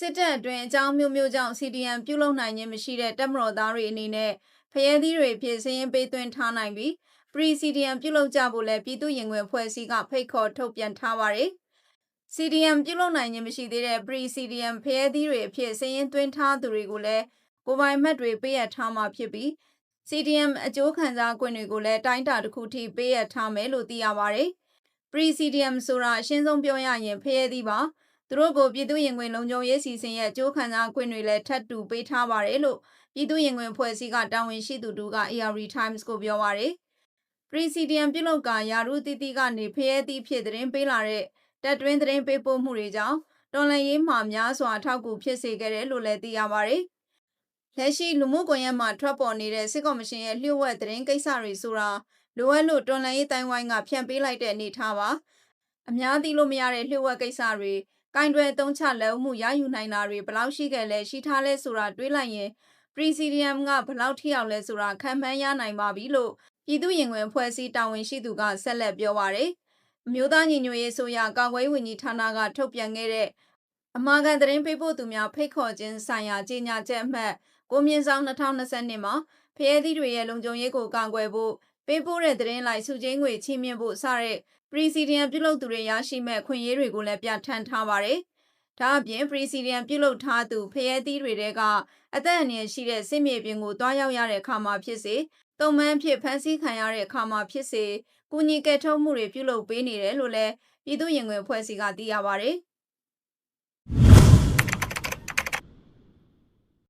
စစ်တပ်အတွင်းအကြောင်းမျိုးမျိုးကြောင့် CDM ပြုလုပ်နိုင်ခြင်းမရှိတဲ့တပ်မတော်သားတွေအနေနဲ့ဖရဲသီးတွေအဖြစ်စည်ရင်ပေးသွင်းထားနိုင်ပြီး Pre CDM ပြုလုပ်ကြဖို့လည်းပြည်သူ့ရင်ဝင်ဖွဲ့စည်းကဖိတ်ခေါ်ထုတ်ပြန်ထားပါတယ်။ CDM ပြုလုပ်နိုင်ခြင်းမရှိသေးတဲ့ Pre CDM ဖရဲသီးတွေအဖြစ်စည်ရင်သွင်းထားသူတွေကိုလည်းကိုယ်ပိုင်မှတ်တွေပေးရထားမှာဖြစ်ပြီး CDM အကျိုးခံစား권တွေကိုလည်းတိုင်းတာတစ်ခုထိပေးရထားမယ်လို့သိရပါတယ်။ Pre CDM ဆိုတာအရှင်းဆုံးပြောရရင်ဖရဲသီးပါ သူတို့ကိုပြည်သူ့ရင်ဝင်လုံခြုံရေးစီစဉ်ရဲ့အကျိုးခံစား권တွေလည်းထပ်တူပေးထားပါတယ်လို့ပြည်သူ့ရင်ဝင်ဖွဲ့စည်းကတာဝန်ရှိသူတို့က AR Times ကိုပြောပါတယ်။ Pre CDM ပြုလုပ်ကာယာရုတီးတီးကနေဖရဲသီးဖြစ်သတင်းပေးလာတဲ့တပ်တွင်းသတင်းပေးပို့မှုတွေကြောင့်တော်လှန်ရေးမှာများစွာအထောက်အကူဖြစ်စေခဲ့တယ်လို့လည်းသိရပါတယ်။လက်ရှိလူမှုကွန်ရက်မှာထွက်ပေါ်နေတဲ့စစ်ကော်မရှင်ရဲ့လျှို့ဝှက်သတင်းကိစ္စတွေဆိုတာလိုအပ်လို့တော်လှန်ရေးတိုင်းဝိုင်းကဖြန့်ပေးလိုက်တဲ့အနေထားပါအများသိလို့မရတဲ့လျှို့ဝှက်ကိစ္စတွေ ကင်တွယ်သုံးချလက်မှုရယူနိုင်တာတွေဘလောက်ရှိခဲ့လဲရှိထားလဲဆိုတာတွေးလိုက်ရင် Presidium ကဘလောက်ထိရောက်လဲဆိုတာခံမှန်းရနိုင်ပါပြီလို့ပြည်သူ့ရင်ဝင်အဖွဲ့အစည်းတာဝန်ရှိသူကဆက်လက်ပြောပါတယ်အမျိုးသားညီညွတ်ရေးဆိုရကာကွယ်ဝင်ကြီးဌာနကထုတ်ပြန်ခဲ့တဲ့အမာခံသတင်းပေးပို့သူများဖိတ်ခေါ်ခြင်းဆိုင်ရာကြေညာချက်အမှတ်ကိုမြင့်ဆောင်2022မှာဖရဲသီးတွေရဲ့လုံခြုံရေးကိုကာကွယ်ဖို့ ပေးပို့တဲ့သတင်းလိုက်စုချင်းငွေချီးမြှင့်ဖို့စတဲ့ Presidium ပြုလုပ်သူတွေရရှိမဲ့ခွင့်ရေးတွေကိုလည်းပြဋ္ဌာန်းထားပါတယ်။ဒါအပြင် Presidium ပြုလုပ်ထားသူဖရဲသီးတွေတဲကအသက်အန္တရာယ်ရှိတဲ့စစ်မြေပြင်ကိုတွားရောက်ရတဲ့အခါမှာဖြစ်စေတုံမှန်းဖြစ်ဖမ်းဆီးခံရတဲ့အခါမှာဖြစ်စေကုညီကယ်ထုတ်မှုတွေပြုလုပ်ပေးနေတယ်လို့လည်းပြည်သူ့ရင်ဝင်ဖွဲ့စည်းကသိရပါတယ်